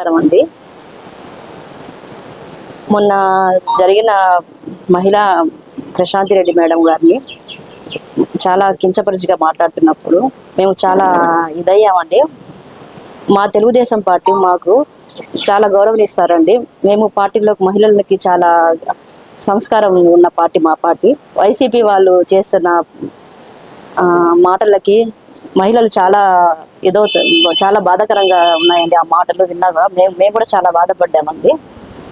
నమస్కారం అండి. మొన్న జరిగిన మహిళా ప్రశాంతి రెడ్డి మేడం గారిని చాలా కించపరిచిగా మాట్లాడుతున్నప్పుడు మేము చాలా ఇదయ్యామండి. మా తెలుగుదేశం పార్టీ మాకు చాలా గౌరవనిస్తారండి. మేము పార్టీలోకి మహిళలకి చాలా సంస్కారం ఉన్న పార్టీ మా పార్టీ. వైసీపీ వాళ్ళు చేస్తున్న మాటలకి మహిళలు చాలా ఏదో చాలా బాధాకరంగా ఉన్నాయండి ఆ మాటలు విన్నాగా మేము మేము కూడా చాలా బాధపడ్డామండి.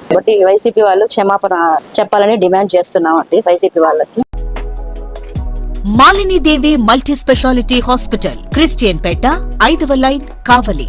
కాబట్టి వైసీపీ వాళ్ళు క్షమాపణ చెప్పాలని డిమాండ్ చేస్తున్నామండి వైసీపీ వాళ్ళకి. Malinidevi multi speciality hospital Christian Peta ఐదవ line Kavali.